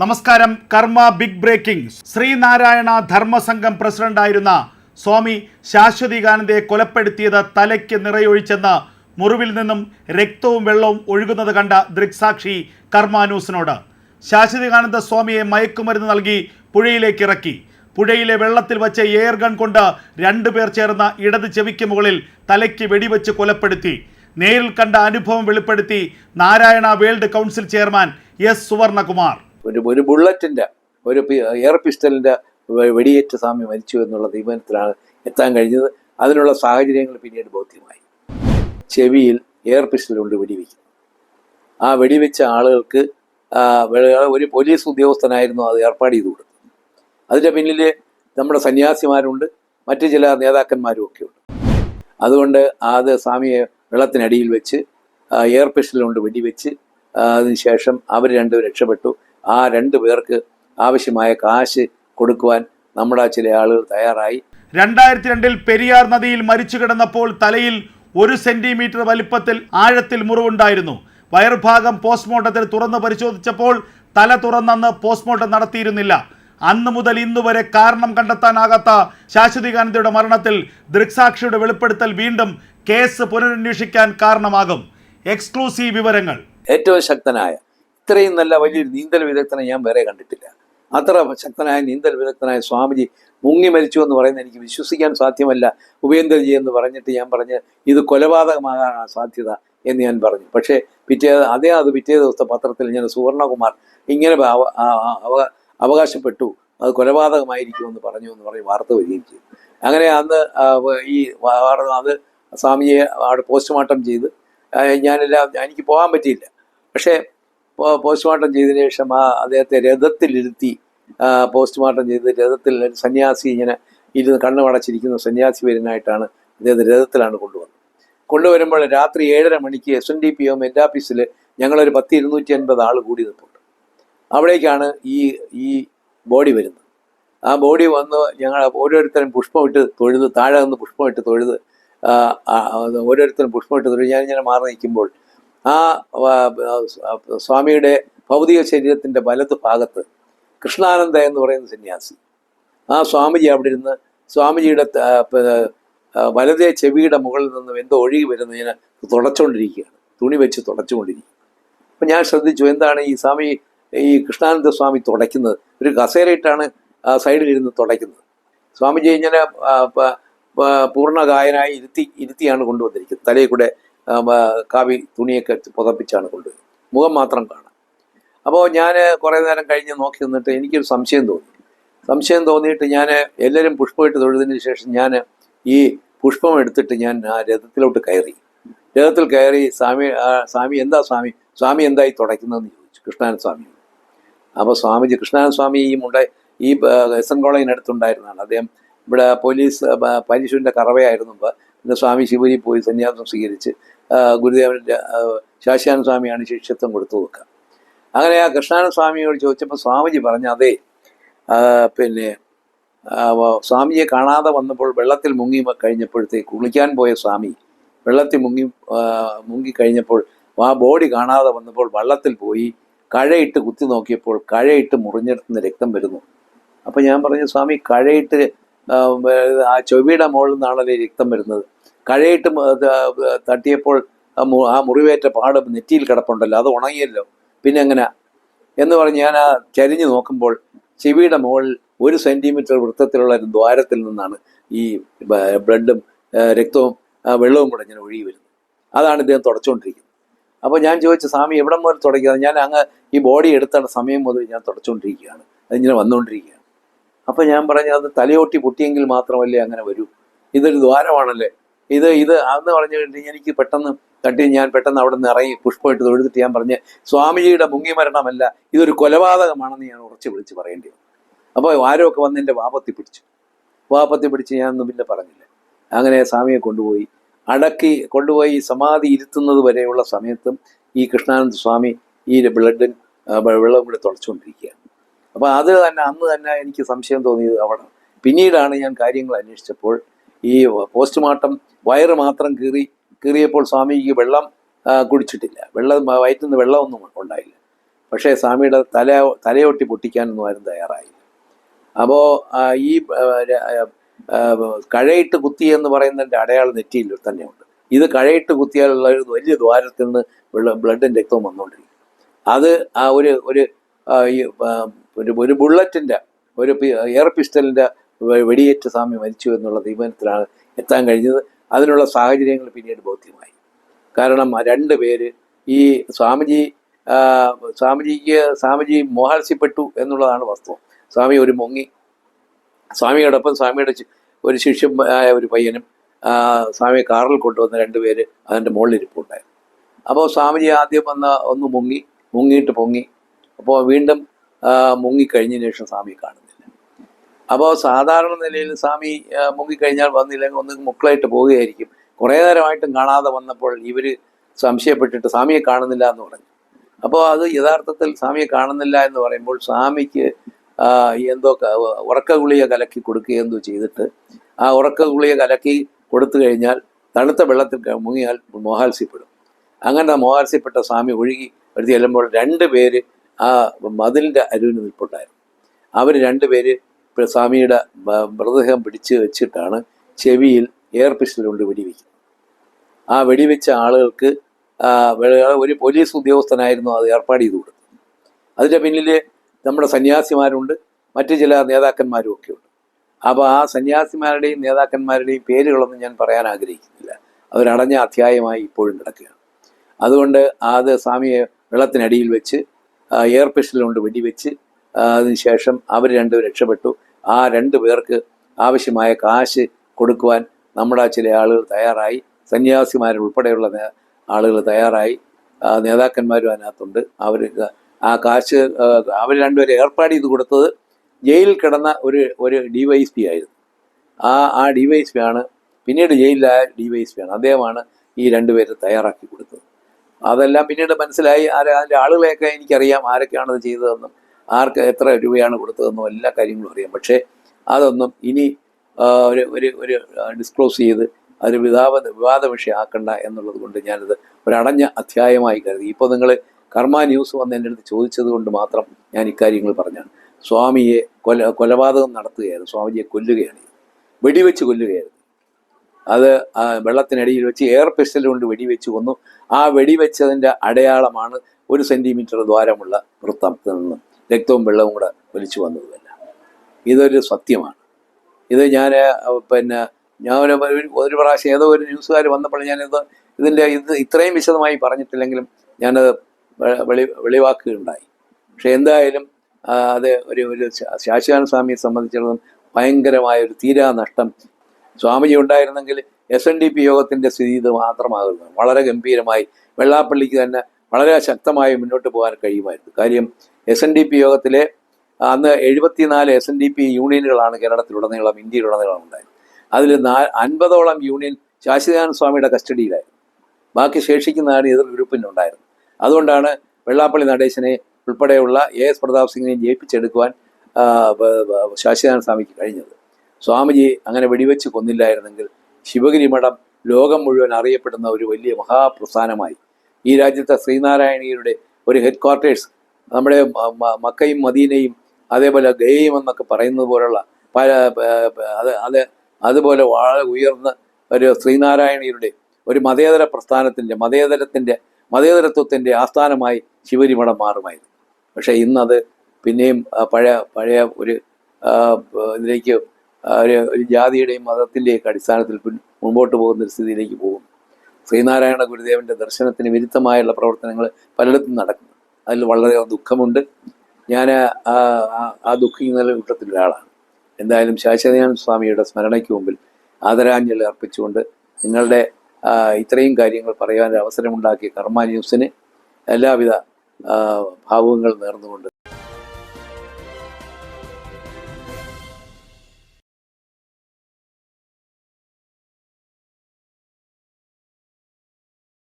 നമസ്കാരം. കർമ്മ big breaking. Sreenarayana Dharmasangham പ്രസിഡന്റായിരുന്ന സ്വാമി ശാശ്വതികാനന്ദയെ കൊലപ്പെടുത്തിയത് തലയ്ക്ക് നിറയൊഴിച്ചെന്ന് മുറിവിൽ നിന്നും രക്തവും വെള്ളവും ഒഴുകുന്നത് കണ്ട ദൃക്സാക്ഷി കർമ്മ ന്യൂസിനോട്. ശാശ്വതികാനന്ദ സ്വാമിയെ മയക്കുമരുന്ന് നൽകി പുഴയിലേക്ക് ഇറക്കി. പുഴയിലെ വെള്ളത്തിൽ വച്ച് എയർ ഗൺ കൊണ്ട് രണ്ടുപേർ ചേർന്ന ഇടത് ചെവിക്ക് മുകളിൽ തലയ്ക്ക് വെടിവെച്ച് കൊലപ്പെടുത്തി. നേരിൽ കണ്ട അനുഭവം വെളിപ്പെടുത്തി Narayana world council chairman S Suvarnakumar. ഒരു ഒരു ബുള്ളറ്റിന്റെ ഒരു എയർ പിസ്റ്റലിന്റെ വെടിയേറ്റ സ്വാമി മരിച്ചു എന്നുള്ള തീരുമാനത്തിലാണ് എത്താൻ കഴിഞ്ഞത്. അതിനുള്ള സാഹചര്യങ്ങൾ പിന്നീട് ബോധ്യമായി. ചെവിയിൽ എയർ പിസ്റ്റൽ കൊണ്ട് വെടിവെക്കും ആ വെടിവെച്ച ആളുകൾക്ക് ഒരു പോലീസ് ഉദ്യോഗസ്ഥനായിരുന്നു അത് ഏർപ്പാട് ചെയ്തു കൊടുത്തു അതിന്റെ പിന്നിൽ നമ്മുടെ സന്യാസിമാരുണ്ട് മറ്റ് ചില നേതാക്കന്മാരും ഒക്കെ ഉണ്ട്. അതുകൊണ്ട് അത് സ്വാമിയെ വെള്ളത്തിനടിയിൽ വെച്ച് എയർ പിസ്റ്റൽ കൊണ്ട് വെടിവെച്ച് അതിനുശേഷം അവർ രണ്ടും രക്ഷപ്പെട്ടു. ആ രണ്ട് പേർക്ക് ആവശ്യമായ കാശ് കൊടുക്കുവാൻ നമ്മുടെ ചില ആളുകൾ തയ്യാറായി. രണ്ടായിരത്തി രണ്ടിൽ പെരിയാർ നദിയിൽ മരിച്ചു കിടന്നപ്പോൾ തലയിൽ ഒരു സെന്റിമീറ്റർ വലിപ്പത്തിൽ ആഴത്തിൽ മുറിവുണ്ടായിരുന്നു. വയർഭാഗം പോസ്റ്റ്മോർട്ടത്തിൽ തുറന്ന് പരിശോധിച്ചപ്പോൾ തല തുറന്നന്ന് പോസ്റ്റ്മോർട്ടം നടത്തിയിരുന്നില്ല. അന്ന് മുതൽ ഇന്നുവരെ കാരണം കണ്ടെത്താനാകാത്ത ശാശ്വതികാനന്ദയുടെ മരണത്തിൽ ദൃക്സാക്ഷിയുടെ വെളിപ്പെടുത്തൽ വീണ്ടും കേസ് പുനരന്വേഷിക്കാൻ കാരണമാകും. എക്സ്ക്ലൂസീവ് വിവരങ്ങൾ. ഏറ്റവും ശക്തനായ ഇത്രയും നല്ല വലിയൊരു നീന്തൽ വിദഗ്ധനെ ഞാൻ വേറെ കണ്ടിട്ടില്ല. അത്ര ശക്തനായ നീന്തൽ വിദഗ്ധനായ സ്വാമിജി മുങ്ങി മരിച്ചു എന്ന് പറയുന്നത് എനിക്ക് വിശ്വസിക്കാൻ സാധ്യമല്ല. ഉപേന്ദ്രജി എന്ന് പറഞ്ഞിട്ട് ഞാൻ പറഞ്ഞ് ഇത് കൊലപാതകമാകാനാണ് സാധ്യത എന്ന് ഞാൻ പറഞ്ഞു. പക്ഷേ പിറ്റേ അതേ അത് പിറ്റേ ദിവസത്തെ പത്രത്തിൽ ഞാൻ സുവർണകുമാർ ഇങ്ങനെ അവകാശപ്പെട്ടു. അത് കൊലപാതകമായിരിക്കുമെന്ന് പറഞ്ഞു എന്ന് പറഞ്ഞ് വാർത്ത വരികയും ചെയ്തു. അങ്ങനെ അന്ന് ഈ അത് സ്വാമിയെ അവിടെ പോസ്റ്റ്മോർട്ടം ചെയ്ത് ഞാനെല്ലാം എനിക്ക് പോകാൻ പറ്റിയില്ല. പക്ഷേ പോസ്റ്റ്മോർട്ടം ചെയ്തതിന് ശേഷം ആ അദ്ദേഹത്തെ രഥത്തിലിരുത്തി പോസ്റ്റ്മോർട്ടം ചെയ്ത് രഥത്തിൽ സന്യാസി ഇങ്ങനെ ഇരുന്ന് കണ്ണു അടച്ചിരിക്കുന്ന സന്യാസി വരുന്നതായിട്ടാണ് അദ്ദേഹത്തെ രഥത്തിലാണ് കൊണ്ടുവന്നത്. കൊണ്ടുവരുമ്പോൾ രാത്രി ഏഴര മണിക്ക് S N D P M എന്റെ ഓഫീസിൽ ഞങ്ങളൊരു പത്ത് ഇരുന്നൂറ്റി അൻപത് ആൾ കൂടി നിൽപ്പുണ്ട് അവിടേക്കാണ് ഈ ഈ ബോഡി വരുന്നത്. ആ ബോഡി വന്ന് ഞങ്ങൾ ഓരോരുത്തരും പുഷ്പമിട്ട് തൊഴുത് താഴെ നിന്ന് പുഷ്പമിട്ട് തൊഴുത് ഓരോരുത്തരും പുഷ്പമിട്ട് തൊഴുത് ഞാൻ ഇങ്ങനെ മാറി നിൽക്കുമ്പോൾ ആ സ്വാമിയുടെ ഭൗതിക ശരീരത്തിന്റെ വലത്ത് ഭാഗത്ത് കൃഷ്ണാനന്ദ എന്ന് പറയുന്ന സന്യാസി. ആ സ്വാമിജി അവിടെ ഇരുന്ന് സ്വാമിജിയുടെ വലതേ ചെവിയുടെ മുകളിൽ നിന്ന് എന്തോ ഒഴുകി വരുന്നതിന് തുടച്ചുകൊണ്ടിരിക്കുകയാണ് തുണി വെച്ച് തുടച്ചുകൊണ്ടിരിക്കുക അപ്പം ഞാൻ ശ്രദ്ധിച്ചു എന്താണ് ഈ സ്വാമി ഈ കൃഷ്ണാനന്ദ സ്വാമി തുടയ്ക്കുന്നത്? ഒരു കസേരയിട്ടാണ് സൈഡിലിരുന്ന് തുടയ്ക്കുന്നത്. സ്വാമിജി ഇങ്ങനെ പൂർണ പ- ഇരുത്തി ഇരുത്തിയാണ് കൊണ്ടുവന്നിരിക്കുന്നത്. തലയിൽ കൂടെ കാവി തുണിയൊക്കെ പുതപ്പിച്ചാണ് കൊണ്ടുവരുന്നത്. മുഖം മാത്രം കാണാം. അപ്പോൾ ഞാൻ കുറേ നേരം കഴിഞ്ഞ് നോക്കി നിന്നിട്ട് എനിക്കൊരു സംശയം തോന്നി. സംശയം തോന്നിയിട്ട് ഞാൻ എല്ലാവരും പുഷ്പമായിട്ട് തൊഴുതിന് ശേഷം ഞാൻ ഈ പുഷ്പം എടുത്തിട്ട് ഞാൻ ആ രഥത്തിലോട്ട് കയറി. രഥത്തിൽ കയറി സ്വാമി സ്വാമി എന്താ സ്വാമി? സ്വാമി എന്തായി തുടയ്ക്കുന്നതെന്ന് ചോദിച്ചു. കൃഷ്ണാനൻ സ്വാമി അപ്പോൾ സ്വാമിജി കൃഷ്ണാനന്ദ സ്വാമി ഈ മുണ്ട ഈ എസ് എൻ കോളേജിനടുത്തുണ്ടായിരുന്നതാണ് അദ്ദേഹം ഇവിടെ പോലീസ് പരിശുവിന്റെ കറവയായിരുന്നു. പിന്നെ സ്വാമി ശിവരി പോയി സന്യാസം സ്വീകരിച്ച് ഗുരുദേവന്റെ ആ, സ്വാമിയാണ് ശിഷ്യത്വം കൊടുത്തു വെക്കുക അങ്ങനെ ആ കൃഷ്ണാന സ്വാമിയോട് ചോദിച്ചപ്പോൾ സ്വാമിജി പറഞ്ഞു അതേ പിന്നെ സ്വാമിയെ കാണാതെ വന്നപ്പോൾ വെള്ളത്തിൽ മുങ്ങി കഴിഞ്ഞപ്പോഴത്തേക്ക് കുളിക്കാൻ പോയ സ്വാമി വെള്ളത്തിൽ മുങ്ങി മുങ്ങി കഴിഞ്ഞപ്പോൾ ആ ബോഡി കാണാതെ വന്നപ്പോൾ വള്ളത്തിൽ പോയി കഴയിട്ട് കുത്തി നോക്കിയപ്പോൾ കഴയിട്ട് മുറിഞ്ഞെടുത്തുനിന്ന് രക്തം വരുന്നു. അപ്പം ഞാൻ പറഞ്ഞു സ്വാമി കഴയിട്ട് ആ, ചൊവ്വയുടെ മുകളിൽ നിന്നാണല്ലേ രക്തം വരുന്നത്. കഴയിട്ട് തട്ടിയപ്പോൾ ആ മുറിവേറ്റ പാട് നെറ്റിയിൽ കിടപ്പുണ്ടല്ലോ അത് ഉണങ്ങിയല്ലോ. പിന്നെ എങ്ങനെ? എന്ന് പറഞ്ഞ് ഞാൻ ആ ചരിഞ്ഞു നോക്കുമ്പോൾ ചെവിയുടെ മുകളിൽ ഒരു സെന്റിമീറ്റർ വൃത്തത്തിലുള്ള ഒരു ദ്വാരത്തിൽ നിന്നാണ് ഈ ബ്ലഡും രക്തവും വെള്ളവും കൂടെ ഇങ്ങനെ ഒഴുകി വരുന്നത്. അതാണ് ഇദ്ദേഹം തുടച്ചുകൊണ്ടിരിക്കുന്നത്. അപ്പോൾ ഞാൻ ചോദിച്ച സ്വാമി എവിടെ മുതൽ തുടങ്ങിയത്? ഞാൻ അങ്ങ് ഈ ബോഡി എടുത്ത സമയം മുതൽ ഞാൻ തുടച്ചുകൊണ്ടിരിക്കുകയാണ്. അതിങ്ങനെ വന്നുകൊണ്ടിരിക്കുകയാണ്. അപ്പോൾ ഞാൻ പറഞ്ഞു അത് തലയോട്ടി പൊട്ടിയെങ്കിൽ മാത്രമല്ലേ അങ്ങനെ വരൂ. ഇതൊരു ദ്വാരമാണല്ലേ? ഇത് ഇത് അന്ന് പറഞ്ഞു കഴിഞ്ഞാൽ എനിക്ക് പെട്ടെന്ന് തട്ടി ഞാൻ പെട്ടെന്ന് അവിടെ നിന്ന് ഇറങ്ങി പുഷ്പമായിട്ട് തൊഴുതിട്ട് ഞാൻ പറഞ്ഞ് സ്വാമിജിയുടെ മുങ്ങി മരണമല്ല ഇതൊരു കൊലപാതകമാണെന്ന് ഞാൻ ഉറച്ചു വിളിച്ച് പറയേണ്ടി വന്നു. അപ്പോൾ ആരോ ഒക്കെ വന്ന് എന്റെ വാപത്തി പിടിച്ചു. വാപത്തി പിടിച്ച് ഞാനൊന്നും പിന്നെ പറഞ്ഞില്ല. അങ്ങനെ സ്വാമിയെ കൊണ്ടുപോയി. അടക്കി കൊണ്ടുപോയി സമാധി ഇരുത്തുന്നത് വരെയുള്ള സമയത്തും ഈ കൃഷ്ണാനന്ദ സ്വാമി ഈ ബ്ലഡും വെള്ളം കൂടെ തുടച്ചുകൊണ്ടിരിക്കുകയാണ് അപ്പോൾ അത് തന്നെ അന്ന് തന്നെ എനിക്ക് സംശയം തോന്നിയത് അവിടെ. പിന്നീടാണ് ഞാൻ കാര്യങ്ങൾ അന്വേഷിച്ചപ്പോൾ ഈ പോസ്റ്റ്മോർട്ടം വയറ് മാത്രം കീറി കീറിയപ്പോൾ സ്വാമിക്ക് വെള്ളം കുടിച്ചിട്ടില്ല. വെള്ളം വയറ്റിൽ നിന്ന് വെള്ളമൊന്നും ഉണ്ടായില്ല. പക്ഷേ സ്വാമിയുടെ തല തലയൊട്ടി പൊട്ടിക്കാനൊന്നും ആരും തയ്യാറായില്ല. അപ്പോൾ ഈ കഴയിട്ട് കുത്തി എന്ന് പറയുന്നതിന്റെ അടയാളം നെറ്റിയിൽ തന്നെയുണ്ട്. ഇത് കഴയിട്ട് കുത്തിയാലുള്ള ഒരു വലിയ ദ്വാരത്തിൽ നിന്ന് ബ്ലഡും രക്തവും വന്നുകൊണ്ടിരിക്കും അത് ആ ഒരു ഒരു ഈ, ഒരു ബുള്ളറ്റിന്റെ ഒരു എയർ പിസ്റ്റലിന്റെ വെടിയേറ്റ് സ്വാമി മരിച്ചു എന്നുള്ള തീരുമാനത്തിലാണ് എത്താൻ കഴിഞ്ഞത്. അതിനുള്ള സാഹചര്യങ്ങൾ പിന്നീട് ബോധ്യമായി. കാരണം രണ്ട് പേര് ഈ സ്വാമിജി സ്വാമിജിക്ക് സ്വാമിജി മോഹാത്സ്യപ്പെട്ടു എന്നുള്ളതാണ് വസ്തു. സ്വാമി ഒരു മുങ്ങി. സ്വാമിയോടൊപ്പം സ്വാമിയുടെ ഒരു ശിഷ്യനായ ഒരു പയ്യനും സ്വാമിയെ കാറിൽ കൊണ്ടുവന്ന രണ്ടുപേര് അതിന്റെ മുകളിലിരിപ്പുണ്ടായിരുന്നു. അപ്പോൾ സ്വാമിജി ആദ്യം വന്ന ഒന്ന് മുങ്ങി മുങ്ങിയിട്ട് പൊങ്ങി. അപ്പോൾ വീണ്ടും മുങ്ങിക്കഴിഞ്ഞതിന് ശേഷം സ്വാമി കാണുന്നില്ല. അപ്പോൾ സാധാരണ നിലയിൽ സ്വാമി മുങ്ങിക്കഴിഞ്ഞാൽ വന്നില്ലെങ്കിൽ ഒന്ന് മുക്കളായിട്ട് പോവുകയായിരിക്കും. കുറേ നേരമായിട്ടും കാണാതെ വന്നപ്പോൾ ഇവർ സംശയപ്പെട്ടിട്ട് സ്വാമിയെ കാണുന്നില്ല എന്ന് പറഞ്ഞു. അപ്പോൾ അത് യഥാർത്ഥത്തിൽ സ്വാമിയെ കാണുന്നില്ല എന്ന് പറയുമ്പോൾ സ്വാമിക്ക് എന്തോ ഉറക്ക ഗുളിക കലക്കി കൊടുക്കുക എന്തോ ചെയ്തിട്ട് ആ ഉറക്ക ഗുളിക കലക്കി കൊടുത്തു കഴിഞ്ഞാൽ തണുത്ത വെള്ളത്തിൽ മുങ്ങിയാൽ മോഹാത്സ്യപ്പെടും. അങ്ങനെ മോഹാത്സ്യപ്പെട്ട സ്വാമി ഒഴുകി വരുത്തി ചെല്ലുമ്പോൾ രണ്ട് പേര് ആ മതിലിന്റെ അരുവിന് നിൽപ്പുണ്ടായിരുന്നു. അവർ രണ്ടുപേര് സ്വാമിയുടെ മൃതദേഹം പിടിച്ച് വെച്ചിട്ടാണ് ചെവിയിൽ എയർ പിസ്റ്റൽ കൊണ്ട് വെടിവെക്കുന്നത് ആ വെടിവെച്ച ആളുകൾക്ക് ഒരു പോലീസ് ഉദ്യോഗസ്ഥനായിരുന്നു അത് ഏർപ്പാട് ചെയ്തു കൊടുത്തത്. അതിന്റെ പിന്നിൽ നമ്മുടെ സന്യാസിമാരുണ്ട് മറ്റു ചില നേതാക്കന്മാരും ഒക്കെ ഉണ്ട്. അപ്പോൾ ആ സന്യാസിമാരുടെയും നേതാക്കന്മാരുടെയും പേരുകളൊന്നും ഞാൻ പറയാൻ ആഗ്രഹിക്കുന്നില്ല. അവരടഞ്ഞ അധ്യായമായി ഇപ്പോഴും കിടക്കുകയാണ്. അതുകൊണ്ട് അത് സ്വാമിയെ വെള്ളത്തിനടിയിൽ വെച്ച് എയർ പിസ്റ്റൽ കൊണ്ട് വെടിവെച്ച് അതിനുശേഷം അവർ രണ്ടും രക്ഷപ്പെട്ടു. ആ രണ്ട് പേർക്ക് ആവശ്യമായ കാശ് കൊടുക്കുവാൻ നമ്മുടെ ചില ആളുകൾ തയ്യാറായി. സന്യാസിമാരുൾപ്പെടെയുള്ള ആളുകൾ തയ്യാറായി. നേതാക്കന്മാരും അതിനകത്തുണ്ട്. അവർ ആ കാശ് അവർ രണ്ടുപേരെ ഏർപ്പാട് ചെയ്ത് കൊടുത്തത് ജയിലിൽ കിടന്ന ഒരു ഒരു ഡി വൈ എസ് പി ആയിരുന്നു. ആ ആ ഡി വൈ എസ് പി ആണ് പിന്നീട് ജയിലിലായ ഡി വൈ എസ് പി ആണ്. അദ്ദേഹമാണ് ഈ രണ്ടുപേരെ തയ്യാറാക്കി കൊടുത്തത്. അതെല്ലാം പിന്നീട് മനസ്സിലായി ആരെ അതിന്റെ ആളുകളെയൊക്കെ എനിക്കറിയാം ആരൊക്കെയാണ് അത് ചെയ്തതെന്നും ആർക്ക് എത്ര രൂപയാണ് കൊടുത്തതെന്നും എല്ലാ കാര്യങ്ങളും അറിയാം. പക്ഷേ അതൊന്നും ഇനി ഒരു ഒരു ഒരു ഡിസ്ക്ലോസ് ചെയ്ത് അതൊരു വിവാദ വിവാദ വിഷയമാക്കണ്ട എന്നുള്ളത് കൊണ്ട് ഞാനത് ഒരടഞ്ഞ അധ്യായമായി കരുതി. ഇപ്പോൾ നിങ്ങൾ കർമ്മ ന്യൂസ് വന്ന് എന്റെ അടുത്ത് ചോദിച്ചത് കൊണ്ട് മാത്രം ഞാൻ ഇക്കാര്യങ്ങൾ പറഞ്ഞാണ്. സ്വാമിയെ കൊല കൊലപാതകം നടത്തുകയായിരുന്നു. സ്വാമിജിയെ കൊല്ലുകയാണ്. വെടിവെച്ച് കൊല്ലുകയായിരുന്നു അത് വെള്ളത്തിനടിയിൽ വെച്ച് എയർ പിസ്റ്റൽ കൊണ്ട് വെടിവെച്ച് കൊന്നു. ആ വെടിവെച്ചതിന്റെ അടയാളമാണ് ഒരു സെന്റിമീറ്റർ ദ്വാരമുള്ള വൃത്തത്തിൽ നിന്ന് രക്തവും വെള്ളവും കൂടെ ഒലിച്ചു വന്നതുമല്ല. ഇതൊരു സത്യമാണ്. ഇത് ഞാൻ പിന്നെ ഞാൻ ഒരു പ്രാവശ്യം ഏതോ ഒരു ന്യൂസുകാർ വന്നപ്പോൾ ഞാനിത് ഇതിന്റെ ഇത് ഇത്രയും വിശദമായി പറഞ്ഞിട്ടില്ലെങ്കിലും ഞാനത് വെളി വെളിവാക്കുകയുണ്ടായി. പക്ഷെ എന്തായാലും അത് ഒരു ഒരു ശാ- ശാശ്വത സ്വാമിയെ സംബന്ധിച്ചിടത്തോളം ഭയങ്കരമായ ഒരു തീരാ നഷ്ടം സ്വാമിജി ഉണ്ടായിരുന്നെങ്കിൽ എസ് എൻ ഡി പി യോഗത്തിന്റെ സ്ഥിതി ഇത് മാത്രമാകുന്നു. വളരെ ഗംഭീരമായി വെള്ളാപ്പള്ളിക്ക് തന്നെ വളരെ ശക്തമായി മുന്നോട്ട് പോകാൻ കഴിയുമായിരുന്നു. കാര്യം എസ് എൻ ഡി പി യോഗത്തിലെ അന്ന് എഴുപത്തിനാല് എസ് എൻ ഡി പി യൂണിയനുകളാണ് കേരളത്തിലുടനീളം ഇന്ത്യയിലുടനീളം ഉണ്ടായത് അതിൽ നാ അൻപതോളം യൂണിയൻ ശാശ്വതാനന്ദ സ്വാമിയുടെ കസ്റ്റഡിയിലായിരുന്നു. ബാക്കി ശേഷിക്കുന്നതാണ് എതിർ ഗ്രൂപ്പിനുണ്ടായിരുന്നു അതുകൊണ്ടാണ് വെള്ളാപ്പള്ളി നടേശനെ ഉൾപ്പെടെയുള്ള എ എസ് പ്രതാപ് സിംഗിനെ ജയിപ്പിച്ചെടുക്കുവാൻ ശാശ്വതാനന്ദ സ്വാമിക്ക് കഴിഞ്ഞത്. സ്വാമിജി അങ്ങനെ വെടിവെച്ച് കൊന്നില്ലായിരുന്നെങ്കിൽ ശിവഗിരി മഠം ലോകം മുഴുവൻ അറിയപ്പെടുന്ന ഒരു വലിയ മഹാപ്രസ്ഥാനമായി. ഈ രാജ്യത്തെ ശ്രീനാരായണീയരുടെ ഒരു ഹെഡ് ക്വാർട്ടേഴ്സ് നമ്മുടെ മക്കയും മദീനയും അതേപോലെ ഗയയും എന്നൊക്കെ പറയുന്നത് പോലുള്ള പല അത് അത് അതുപോലെ വളരെ ഉയർന്ന ഒരു ശ്രീനാരായണീയരുടെ ഒരു മതേതര പ്രസ്ഥാനത്തിന്റെ മതേതരത്തിന്റെ മതേതരത്വത്തിന്റെ ആസ്ഥാനമായി ശിവരി മഠം മാറുമായിരുന്നു. പക്ഷേ ഇന്നത് പിന്നെയും പഴയ പഴയ ഒരു ഇതിലേക്ക് ഒരു ജാതിയുടെയും മതത്തിന്റെയൊക്കെ അടിസ്ഥാനത്തിൽ മുമ്പോട്ട് പോകുന്ന ഒരു സ്ഥിതിയിലേക്ക് പോകും ശ്രീനാരായണ ഗുരുദേവന്റെ ദർശനത്തിന് വിരുദ്ധമായുള്ള പ്രവർത്തനങ്ങൾ പലയിടത്തും നടക്കുന്നു. അതിൽ വളരെ ദുഃഖമുണ്ട്. ഞാൻ ആ ദുഃഖിക്കുന്ന കൂട്ടത്തിൽ ഒരാളാണ്. എന്തായാലും ശാശ്വതയാനന്ദ സ്വാമിയുടെ സ്മരണയ്ക്ക് മുമ്പിൽ ആദരാഞ്ജലി അർപ്പിച്ചുകൊണ്ട് നിങ്ങളുടെ ഇത്രയും കാര്യങ്ങൾ പറയാൻ അവസരമുണ്ടാക്കിയ കർമ്മ ന്യൂസിന് എല്ലാവിധ ഭാവങ്ങൾ നേർന്നുകൊണ്ട്